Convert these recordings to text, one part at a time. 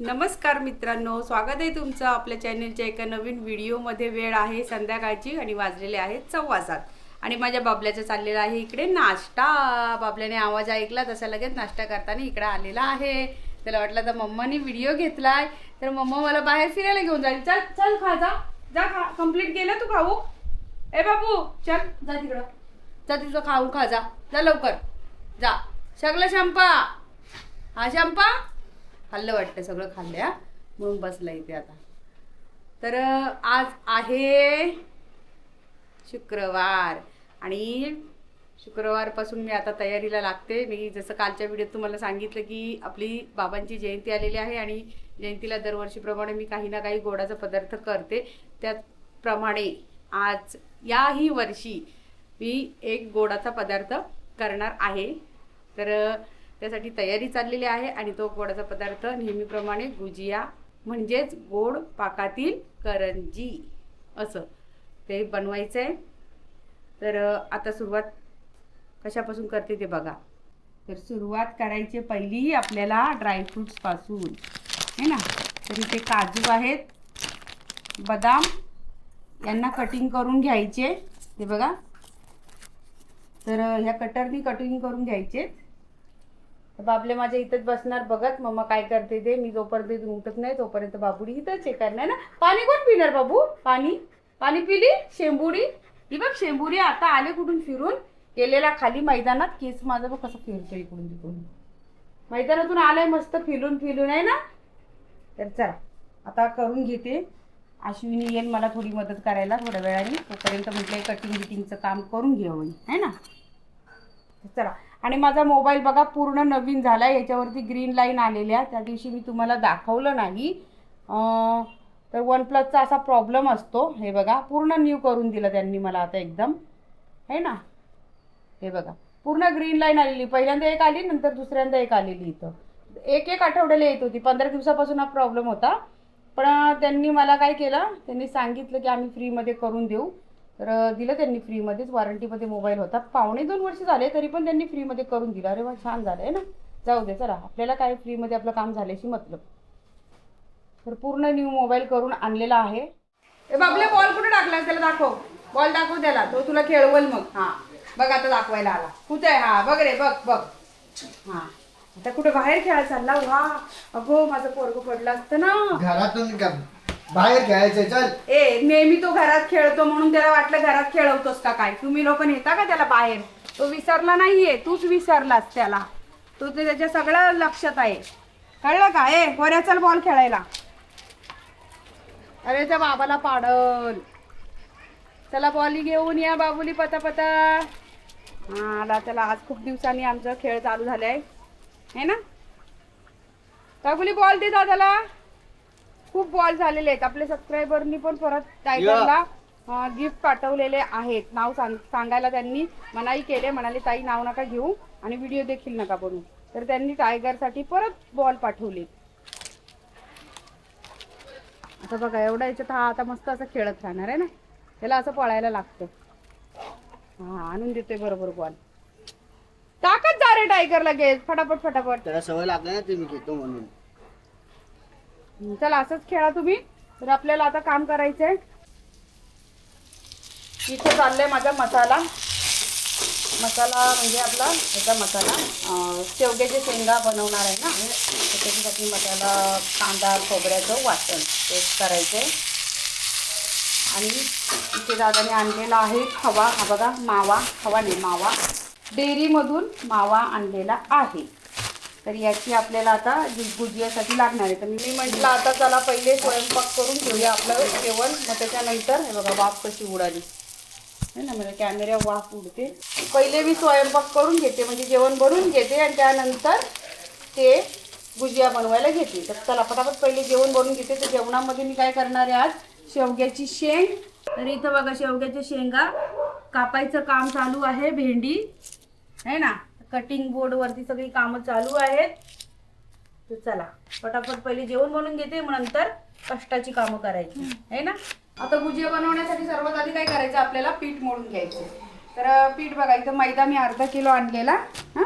नमस्कार मित्रांनो स्वागत आहे तुमचं आपल्या चॅनलच्या एका नवीन व्हिडिओमध्ये. वेळ आहे संध्याकाळची आणि वाजलेले आहेत सव्वा सात. आणि माझ्या बाबल्याचं चाललेलं आहे इकडे नाश्ता. बाबल्याने आवाज ऐकला तसा लगेच नाश्ता करताना इकडे आलेला आहे. त्याला वाटलं तर मम्मानी व्हिडिओ घेतलाय. तर मम्मा मला बाहेर फिरायला घेऊन जाईल. चल चल खा जा. जा खा. कंप्लीट केलं तू खाऊ? ए बाबू चल जा तिकडं. जा तिथं खाऊ खा जा. जा लवकर. जा. सगळं शंपा. हा शंपा? खाल्लं वाटतं सगळं खाल्लं म्हणून बसला इथे आता. तर आज आहे शुक्रवार. आणि शुक्रवारपासून मी आता तयारीला लागते. मी जसं कालच्या व्हिडिओत तुम्हाला सांगितलं की आपली बाबांची जयंती आलेली आहे आणि जयंतीला दरवर्षीप्रमाणे मी काही ना काही गोडाचा पदार्थ करते. त्याप्रमाणे आज याही वर्षी मी एक गोडाचा पदार्थ करणार आहे. तर त्यासाठी तयारी चाललेली आहे आणि तो गोडाचा पदार्थ नेहमीप्रमाणे गुजिया म्हणजेच गोड पाकातील करंजी असं ते बनवायचं आहे तर आता सुरुवात कशापासून करते ते बघा. तर सुरुवात करायची पहिली आपल्याला ड्रायफ्रूट्सपासून है ना? तर इथे काजू आहेत बदाम यांना कटिंग करून घ्यायचे. ते बघा. तर ह्या कटरनी कटिंग करून घ्यायचे. बाबले माझ्या इथंच बसणार बघत मम्मा काय करते ते. मी जोपर्यंत इथून उठत नाही तोपर्यंत बाबुडी इथंच हे करणार ना. पाणी कोण पिणार बाबू? पाणी? पाणी पिली? शेंबुडी? ही बघ शेंबुडी आता आले कुठून फिरून? गेलेला खाली मैदानात. केस माझा बघ कसं फिरतो इकडून तिकडून. मैदानातून आलाय मस्त फिरून फिरून आहे ना? तर चला आता करून घेते. अश्विनी येईल मला थोडी मदत करायला थोड्या वेळाने. तोपर्यंत म्हटलं कटिंग बिटिंगचं काम करून घेऊ आहे ना? चला आणि माझा मोबाईल बघा पूर्ण नवीन झाला याच्यावरती ग्रीन लाईन आलेल्या. त्या दिवशी मी तुम्हाला दाखवलं नाही. तर वन प्लसचा असा प्रॉब्लेम असतो. हे बघा पूर्ण न्यू करून दिलं त्यांनी मला आता एकदम. है ना? हे बघा पूर्ण ग्रीन लाईन आलेली. पहिल्यांदा एक आली नंतर दुसऱ्यांदा एक आलेली इथं. एक एक आठवड्याला येत होती. पंधरा दिवसापासून हा प्रॉब्लेम होता. पण त्यांनी मला काय केलं? त्यांनी सांगितलं की आम्ही फ्रीमध्ये करून देऊ. तर दिलं त्यांनी फ्रीमध्येच. वॉरंटीमध्ये मोबाईल होता. पावणे दोन वर्ष झाले तरी पण त्यांनी फ्रीमध्ये करून दिलं. अरे वा छान झालं आहे ना? जाऊ दे चला. आपल्याला काय फ्रीमध्ये आपलं काम झाल्याशी मतलब. तर पूर्ण न्यू मोबाईल करून आणलेला आहे. ए बाबले बॉल कुठे टाकला त्याला दाखव. बॉल दाखव त्याला. तो तुला खेळवल मग. हा. बघ आता दाखवायला आला. कुठे आहे? हा बघ रे बघ बघ. हा. आता कुठे बाहेर खेळायला चालला? वा. अगो माझं पोरग पडलं असतं ना. घरातून बाहेर खेळायचंय चल. ए नेहमी तो घरात खेळतो म्हणून त्याला वाटलं घरात खेळवतोस का काय? तुम्ही लोक नेता का त्याला बाहेर? तो विसरला नाहीये तूच विसरलास त्याला. तो ते त्याच्या सगळं लक्षात आहे. कळलं का? ए गोऱ्या चल बॉल खेळायला. अरे त्या बाबाला पाडल. चला बॉली घेऊन या बाबुली पता पता हा आला चला आज खूप दिवसांनी आमचा खेळ चालू झालाय. है ना? बाबुली बॉल दे दादाला. खूप बॉल झालेले आहेत. आपले सबस्क्रायबरनी पण परत टायगरला गिफ्ट पाठवलेले आहेत. नाव सांग सांगायला त्यांनी मनाई केले म्हणाले ताई नाव नका घेऊ आणि व्हिडिओ देखील नका बनवू. तर त्यांनी टायगरसाठी परत बॉल पाठवले. आता बघा एवढा याच्यात हा आता मस्त असं खेळत राहणार आहे ना? त्याला असं पळायला लागतं. हा आणून देतोय बरोबर बॉल. टाकत जा रे टायगरला लगेच फटाफट फटाफट. त्याला सवय लागली ना ते मी घेतो म्हणून. चला असंच खेळा तुम्ही. तर आपल्याला आता काम करायचंय. इथे चाललंय माझा मसाला. मसाला म्हणजे आपला याचा मसाला. शेवग्याचे शेंगा बनवणार आहे ना. त्याच्यासाठी मसाला कांदा खोबऱ्याचं वाटण ते करायचं आहे आणि इथे दादाने आणलेला आहे खवा. हा बघा मावा. खवा नाही मावा. डेअरीमधून मावा आणलेला आहे. तर याची आपल्याला आता गुजियासाठी लागणार आहे. तर मी म्हटलं आता चला पहिले स्वयंपाक करून घेऊया आपलं जेवण. मग त्याच्यानंतर हे बघा वाफ कशी उडाली. है ना म्हणजे कॅमेऱ्या वाफ उडते. पहिले मी स्वयंपाक करून घेते म्हणजे जेवण बनवून घेते आणि त्यानंतर ते गुजिया बनवायला घेते. तर चला पटापट पहिले जेवण बनवून घेते. तर जेवणामध्ये मी काय करणार आहे आज? शेवग्याची शेंग. तर इथं बघा शेवग्याच्या शेंगा कापायचं काम चालू आहे भेंडी. है ना. कटिंग बोर्ड वरती सगळी कामं चालू आहेत. तर चला पटापट पहिले जेवण बनवून घेते मग नंतर कष्टाची कामं करायची. है ना? आता भुजिया बनवण्यासाठी सर्वात आधी काय करायचं आपल्याला पीठ मळून घ्यायचं तर पीठ बघा इथं मैदा मी अर्धा किलो आणलेला हां?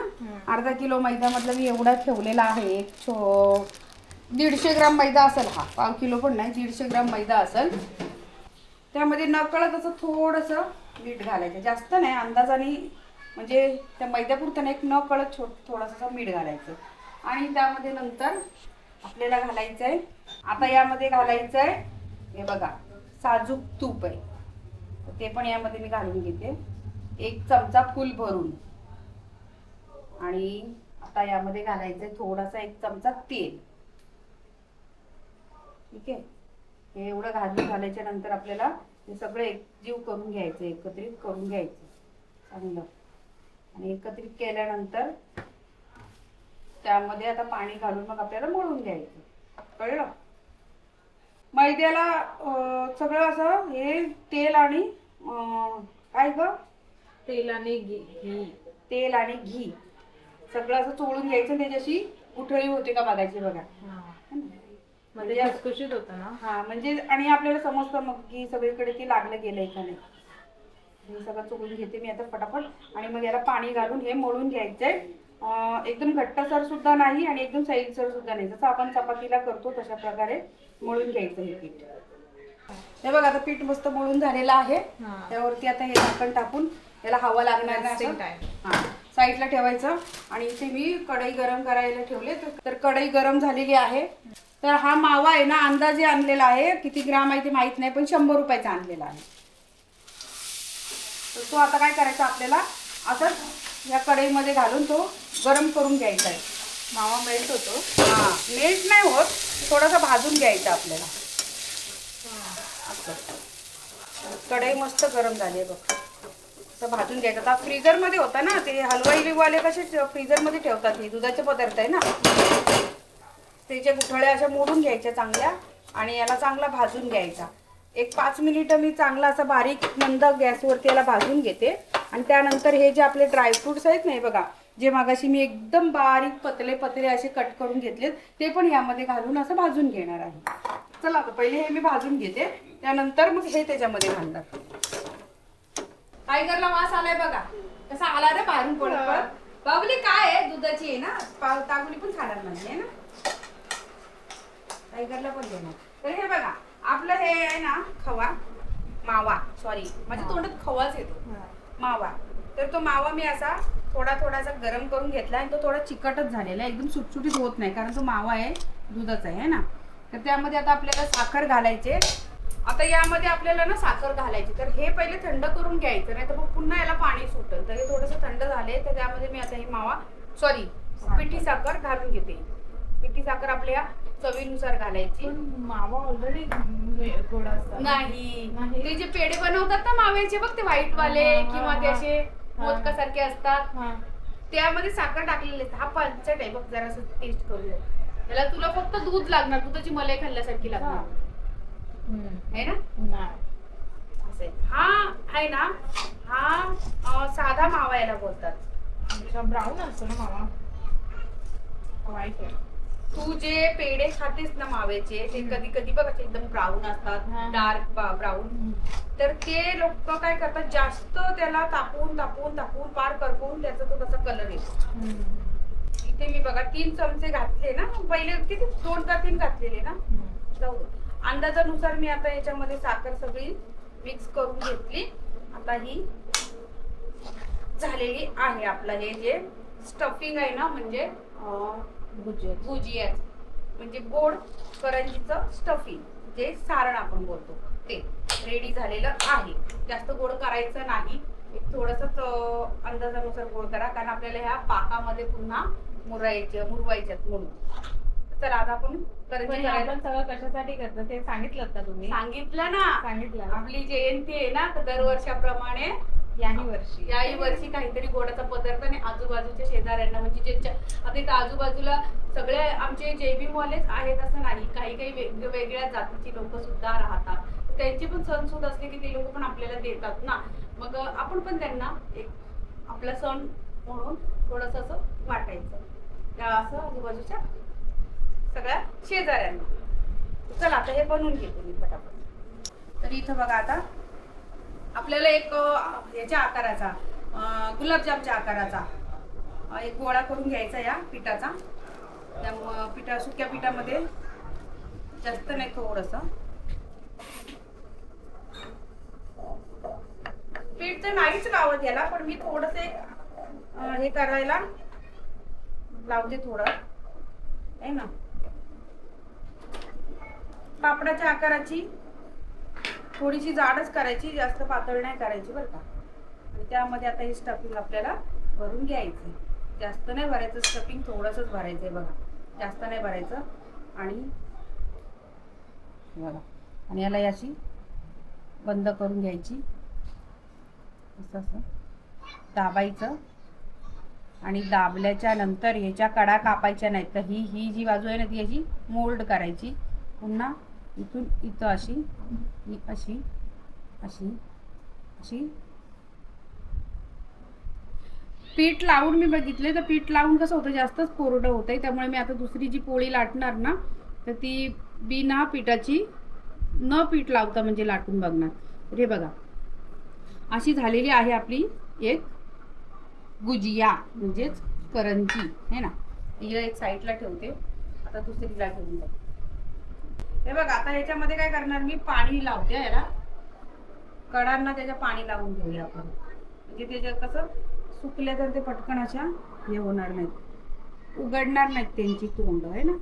अर्धा किलो मैद्यामधलं मी एवढा ठेवलेला आहे एक छो दीडशे ग्राम मैदा असेल हा. पाव किलो पण नाही दीडशे ग्राम मैदा असेल. त्यामध्ये नकळत असं थोडंसं मीठ घालायचं. जास्त नाही अंदाजाने म्हणजे त्या मैद्यापुरतं एक न कळत छो थोडंसं मीठ घालायचं. आणि त्यामध्ये नंतर आपल्याला घालायचं आहे आता यामध्ये घालायचं आहे हे बघा साजूक तूप आहे. ते पण यामध्ये मी घालून घेते. एक चमचा फुल भरून. आणि आता यामध्ये घालायचं आहे थोडासा एक चमचा तेल. ठीक आहे? हे एवढं घालून घालायच्या नंतर आपल्याला हे सगळं एकजीव करून घ्यायचं एकत्रित करून घ्यायचं चांगलं. आणि एकत्रित केल्यानंतर त्यामध्ये आता पाणी घालून मग आपल्याला मळून घ्यायचं. कळलं? मैद्याला सगळं असं हे तेल आणि काय ग? तेल आणि घी. तेल आणि घी. सगळं असं चोळून घ्यायचं त्याच्याशी गुठळी होते का बघायची बघा. म्हणजे खुसखुशीत होतं ना? हा म्हणजे आणि आपल्याला समजतं मग की सगळीकडे ते लागलं गेलंय का नाही. हे सगळं चोळून घेते मी आता फटाफट. आणि मग याला पाणी घालून हे मळून घ्यायचंय. एकदम घट्टसर सुद्धा नाही आणि एकदम सैलसर सुद्धा नाही. जसं आपण चपातीला करतो तशा प्रकारे मळून घ्यायचं हे पीठ. हे बघा आता पीठ मस्त मळून झालेलं आहे. त्यावरती आता हे झाकण टाकून याला हवा लागणार. हा. साईडला ठेवायचं. आणि इथे मी कढई गरम करायला ठेवले. तर- तर कढई गरम झालेली आहे. तर हा मावा आहे ना अंदाजे आणलेला आहे. किती ग्राम आहे ते माहीत नाही पण शंभर रुपयाचा आणलेला आहे. तर तो आता काय करायचा आपल्याला? असंच या कढईमध्ये घालून तो गरम करून घ्यायचा आहे. मावा मेल्ट होतो. हा मेल्ट नाही होत थोडासा भाजून घ्यायचा आपल्याला. असं. कढई मस्त गरम झाली आहे बघ. असं भाजून घ्यायचं. आता फ्रीजरमध्ये होता ना ते हलवाईवाले कसे फ्रीजरमध्ये ठेवतात हे दुधाचे पदार्थ आहे ना. त्याच्या गुठळ्या अशा मोडून घ्यायच्या चांगल्या आणि याला चांगला भाजून घ्यायचा. एक पाच मिनिटं मी चांगला असा बारीक मंद गॅसवरती याला भाजून घेते. आणि त्यानंतर हे जे आपले ड्रायफ्रुट्स आहेत ना हे बघा जे मागाशी मी एकदम बारीक पतले पतले असे कट करून घेतलेत ते पण यामध्ये घालून असं भाजून घेणार आहे. चला आता पहिले हे मी भाजून घेते. त्यानंतर मग हे त्याच्यामध्ये घालणार. टायगरला वास आलाय बघा. कसा आला रे बाहेरून पडत पडत बाबली काय आहे? दुधाची आहे ना? पाव तागुली पण खाणार नाही आहे ना? टायगरला पण देणार. तर हे बघा आपलं हे आहे ना खवा मावा सॉरी माझ्या तोंडात खवाच येतो. मावा. तर तो मावा मी असा थोडा थोडासा गरम करून घेतला आणि तो थोडा चिकटच झालेला आहे. एकदम सुटसुटीत होत नाही कारण तो मावा आहे दुधाचा आहे ना? तर त्यामध्ये आता आपल्याला साखर घालायचे आता यामध्ये आपल्याला ना साखर घालायची. तर हे पहिले थंड करून घ्यायचं नाही तर मग पुन्हा याला पाणी सुटल. तर हे थोडंसं थंड झाले तर त्यामध्ये मी आता हे मावा सॉरी पिठी साखर घालून घेते. पिठी साखर आपल्या चवीनुसार घालायची. मावा ऑलरेडी गोड असतात. नाही. ते जे पेढे बनवतात ना माव्याचे बघ ते व्हाईट वाले किंवा ते. असे. मोदकासारखे असतात. त्यामध्ये साखर टाकलेली असते हा पंचट आहे. बघ जरा टेस्ट करून बघ. याला तुला फक्त दूध लागणार. दुधाची मलाई खाल्ल्यासारखी लागणार. आहे ना? नाही. असं आहे. हा आहे ना? हा साधा मावा याला बोलतात. ब्राऊन असतो ना मावा? व्हाईट आहे. तू जे पेढे खातेस ना माव्याचे ते कधी कधी बघ असे एकदम ब्राऊन. असतात डार्क ब्राऊन तर ते लोक काय करतात जास्त त्याला तापवून तापवून तापवून पार करपवून त्याचा तो तसा कलर येतो. इथे मी बघा तीन चमचे घातले ना पहिले किती? दोन का तीन घातलेले ना. अंदाजानुसार मी आता याच्यामध्ये साखर सगळी मिक्स करून घेतली. आता ही झालेली आहे आपलं हे जे स्टफिंग आहे ना म्हणजे भुजिया म्हणजे गोड करंजीचं स्टफिंग जे सारण आपण बोलतो. ते रेडी झालेलं आहे. जास्त गोड करायचं नाही. एक थोडस अंदाजानुसार गोड करा. कारण आपल्याला ह्या पाकामध्ये पुन्हा मुरायच्या मुरवायच्यात म्हणून. चला आता आपण पण करंजी करायला आपण सगळं कशासाठी करतो? ते सांगितलं का तुम्ही? सांगितलं ना. सांगितलं. आपली जयंती आहे ना तर दरवर्षाप्रमाणे याही वर्षी. याही वर्षी काहीतरी गोडाचा पदार्थ आणि आजूबाजूच्या शेजाऱ्यांना म्हणजे ज्यांच्या आता इथं आजूबाजूला सगळे आमचे जेबी मॉलेज आहेत असं नाही. काही काही वेग- वेगळ्या जातीची लोक सुद्धा राहतात. त्यांचे पण सण सुद असले की ते लोक पण आपल्याला देतात ना. मग आपण पण त्यांना एक आपला सण म्हणून थोडस असं वाटायचं. त्या असं आजूबाजूच्या सगळ्या शेजाऱ्यांना. चला आता हे बनवून घेते मी पटापट. तर इथं बघा आता आपल्याला एक ह्याच्या याच्या आकाराचा गुलाबजामच्या आकाराचा एक गोळा करून घ्यायचा या पिठाचा. त्या पिठा सुक्या पिठामध्ये जास्त नाही थोडंसं. पीठ तर नाहीच लावत याला पण मी थोडस हे करायला लावते थोडं. आहे ना? पापडाच्या आकाराची थोडीशी जाडच करायची जास्त पातळ नाही करायची बरं का. आणि त्यामध्ये आता हे स्टफिंग आपल्याला भरून घ्यायचं जास्त नाही भरायचं स्टफिंग थोडंसंच भरायचं आहे बघा. जास्त नाही भरायचं. आणि बघा. आणि याला याची बंद करून घ्यायची. असं असं. दाबायचं. आणि दाबल्याच्या नंतर ह्याच्या कडा कापायच्या नाहीत. तर ही ही जी बाजू आहे ना ती याची मोल्ड करायची. पुन्हा इथून इथं अशी ही अशी अशी अशी. पीठ लावून मी बघितले तर पीठ लावून कसं होतं जास्तच कोरडं होतंय. त्यामुळे मी आता दुसरी जी पोळी लाटणार ना तर ती बिना पिठाची न पीठ लावता म्हणजे लाटून बघणार. तर हे बघा. अशी झालेली आहे आपली एक गुजिया म्हणजेच करंजी. है ना? हिला एक साईडला ठेवते. आता दुसरीला ठेवून बघ हे बघ आता ह्याच्यामध्ये काय करणार मी? पाणी लावते याला. कडांना त्याच्या पाणी लावून घेऊया आपण. म्हणजे त्याच्यात कसं? सुकले तर ते पटकन अशा हे होणार नाहीत. उघडणार नाहीत त्यांची तोंड आहे ना?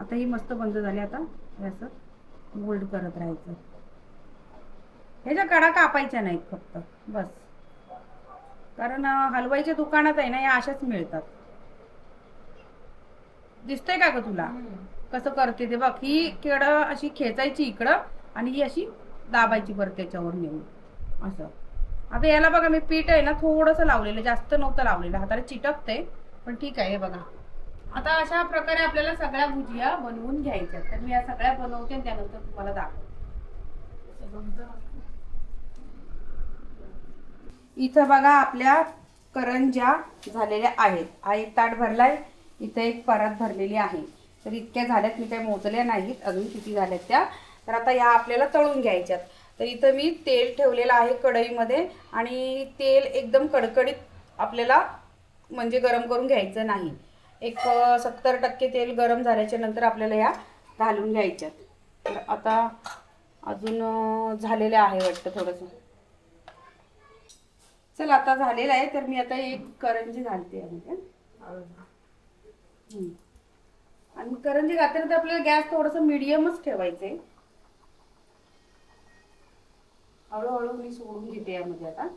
आता ही मस्त बंद झाली आता. हे असं मोल्ड करत राहायचं. ह्याच्या कडा कापायच्या नाहीत फक्त. बस. कारण हलवाईच्या दुकानात आहे ना या अशाच मिळतात. दिसतंय का ग तुला? कसं करते ते बघ. ही केड अशी खेचायची इकडं आणि ही अशी दाबायची परत त्याच्यावर नेऊन. असं. आता याला बघा मी पीठ आहे ना थोडंसं लावलेलं जास्त नव्हतं लावलेलं. हाताला चिटकते पण ठीक आहे हे बघा. आता अशा प्रकारे आपल्याला सगळ्या भुजिया बनवून घ्यायच्या तर मी या सगळ्या बनवते आणि त्यानंतर तुम्हाला दाखवते. इथं बघा आपल्या करंज्या झालेल्या आहेत. हा एक ताट भरलाय. इथं एक परत भरलेली आहे. तर इतक्या झाल्यात मी काही मोजल्या नाहीत. अजून किती झाल्यात त्या? तर आता ह्या आपल्याला तळून घ्यायच्यात. तर इथं मी तेल ठेवलेलं आहे कढईमध्ये आणि तेल एकदम कडकडीत आपल्याला म्हणजे गरम करून घ्यायचं नाही. एक सत्तर टक्के तेल गरम झाल्याच्यानंतर आपल्याला ह्या घालून घ्यायच्यात. तर आता अजून झालेलं आहे वाटतं थोडंसं. चल आता झालेलं आहे. तर मी आता एक करंजी घालते आहे आणि करंजी घातल्यानंतर तर आपल्याला गॅस थोडस मिडियमच ठेवायचंय. हळूहळू मी सोडून घेते यामध्ये आता.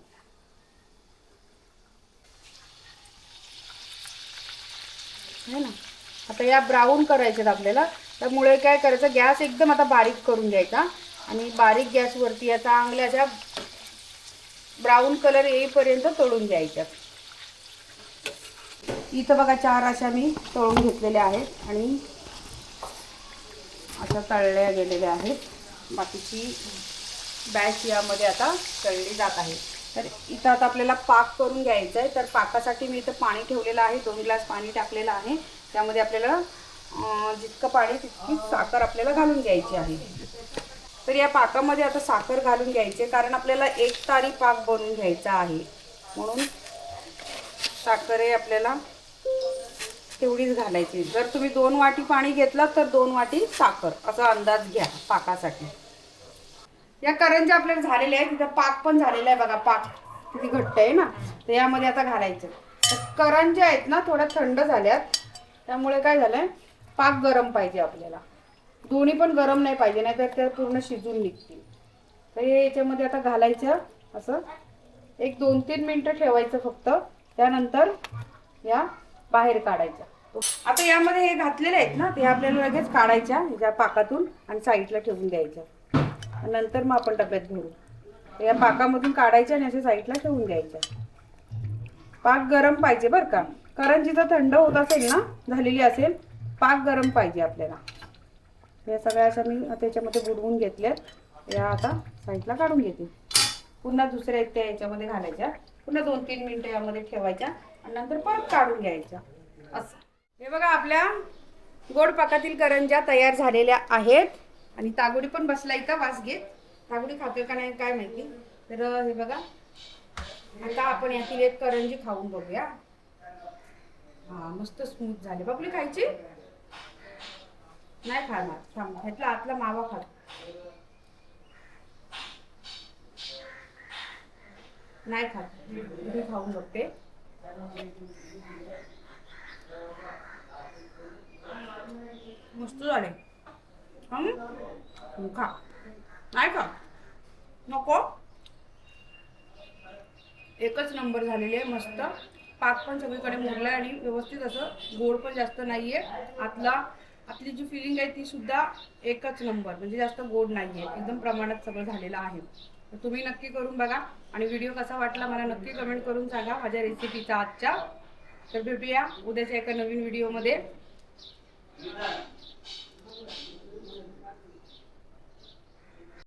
है ना? आता या ब्राऊन करायच्यात आपल्याला. त्यामुळे काय करायचं? गॅस एकदम आता बारीक करून घ्यायचा. आणि बारीक गॅसवरती या चांगल्या अशा ब्राऊन कलर येईपर्यंत तळून घ्यायच्यात. इथं बघा चार अशा मी तळून घेतलेल्या आहेत आणि अशा तळल्या गेलेल्या आहेत. बाकीची बॅच यामध्ये आता तळली जात आहे. तर इथं आता आपल्याला पाक करून घ्यायचं आहे. तर पाकासाठी मी इथं पाणी ठेवलेलं आहे. दोन ग्लास पाणी टाकलेलं आहे. त्यामध्ये आपल्याला जितकं पाणी तितकी साखर आपल्याला घालून घ्यायची आहे. तर या पाकामध्ये आता साखर घालून घ्यायची कारण आपल्याला एक तारी पाक बनवून घ्यायचा आहे. म्हणून साखर हे आपल्याला तेवढीच घालायची. जर तुम्ही दोन वाटी पाणी घेतलं तर दोन वाटी साखर. असा अंदाज घ्या पाकासाठी. या करंज्या आपल्याला झालेल्या आहेत तिथं पाक पण झालेला आहे बघा पाक. किती घट्ट आहे ना? तर यामध्ये आता घालायचं. तर करंज्या आहेत ना थोड्या थंड झाल्यात. त्यामुळे काय झालंय? पाक गरम पाहिजे आपल्याला. दोन्ही पण गरम नाही पाहिजे नाहीतर त्या पूर्ण शिजून निघतील. तर हे याच्यामध्ये आता घालायचं असं. एक दोन तीन मिनटं ठेवायचं फक्त. त्यानंतर या बाहेर काढायच्या. आता यामध्ये हे घातलेले आहेत ना ते आपल्याला लगेच काढायच्या ज्या पाकातून आणि साईडला ठेवून द्यायच्या. नंतर मग आपण डब्यात भरू. या पाकामधून काढायच्या आणि अशा साईडला ठेवून द्यायच्या. पाक गरम पाहिजे बरं का. कारण जिथं थंड होत असेल ना झालेली असेल पाक गरम पाहिजे आपल्याला. या सगळ्या अशा मी त्याच्यामध्ये बुडवून घेतल्यात या आता साईडला काढून घेते. पुन्हा दुसऱ्या त्या याच्यामध्ये घालायच्या. पुन्हा दोन तीन मिनिटं यामध्ये ठेवायच्या. आणि नंतर परत काढून घ्यायच्या. असं. हे बघा आपल्या गोड पाकातील करंज्या तयार झालेल्या आहेत. आणि तागुडी पण बसला इथं वास घेत. तागुडी खातोय का नाही काय माहिती. तर हे बघा. आता आपण यातील एक करंजी खाऊन बघूया. हा मस्त स्मूथ झाले. बघली खायची? नाही खाणार. थांब ह्यातला आतला मावा खा नाही खात. मी खाऊन बघते. मस्त झाले. खा. नाही खा. नको. एकच नंबर झालेली आहे मस्त. पाक पण सगळीकडे मुरलाय आणि व्यवस्थित असं गोड पण जास्त नाही आहे आतला आतली जी फिलिंग आहे ती सुद्धा एकच नंबर म्हणजे जास्त गोड नाही आहे एकदम प्रमाणात सगळं झालेलं आहे. तर तुम्ही नक्की करून बघा आणि व्हिडिओ कसा वाटला मला नक्की कमेंट करून सांगा माझ्या रेसिपीचा आजच्या. तर भेटूया उद्याच्या एका नवीन व्हिडिओमध्ये